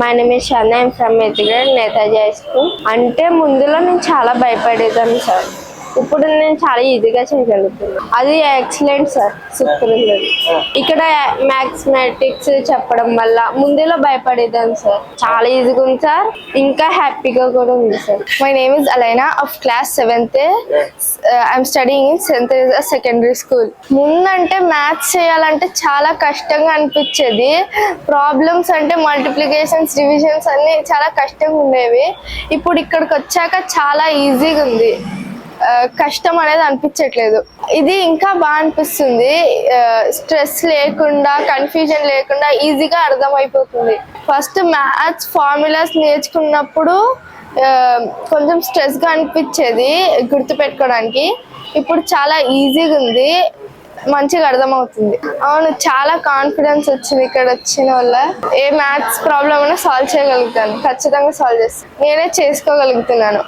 My name is Shan I'm from ఎత్తిగడ్ Netaji high school అంటే ముందులో నేను చాలా భయపడేదాన్ని సార్. ఇప్పుడు నేను చాలా ఈజీగా చేయగలుగుతున్నాను అది ఎక్సలెంట్ సార్ సూపర్ ఉంది. ఇక్కడ మ్యాథమెటిక్స్ చెప్పడం వల్ల ముందులో భయపడేదాన్ని సార్ చాలా ఈజీగా ఉంది సార్ ఇంకా హ్యాపీగా కూడా ఉంది sir My name is Alena of class 7th. Uh, I'm in seventh secondary school ముందంటే మ్యాథ్స్ చేయాలంటే చాలా కష్టంగా అనిపించేది. ప్రాబ్లమ్స్ అంటే మల్టిప్లికేషన్స్ డివిజన్స్ అన్ని చాలా కష్టంగా ఉండేవి. ఇప్పుడు ఇక్కడికి వచ్చాక చాలా ఈజీగా ఉంది. కష్టం అనేది అనిపించట్లేదు. ఇది ఇంకా బాగా అనిపిస్తుంది. స్ట్రెస్ లేకుండా కన్ఫ్యూజన్ లేకుండా ఈజీగా అర్థమైపోతుంది. ఫస్ట్ మ్యాథ్స్ ఫార్ములాస్ నేర్చుకున్నప్పుడు కొంచెం స్ట్రెస్గా అనిపించేది గుర్తుపెట్టుకోవడానికి. ఇప్పుడు చాలా ఈజీగా ఉంది. మంచిగా అర్థమవుతుంది. అవును చాలా కాన్ఫిడెన్స్ వచ్చింది ఇక్కడ వచ్చిన వల్ల. ఏ మ్యాథ్స్ ప్రాబ్లమ్ అయినా సాల్వ్ చేయగలుగుతాను. ఖచ్చితంగా సాల్వ్ చేస్తాను. నేనే చేసుకోగలుగుతున్నాను.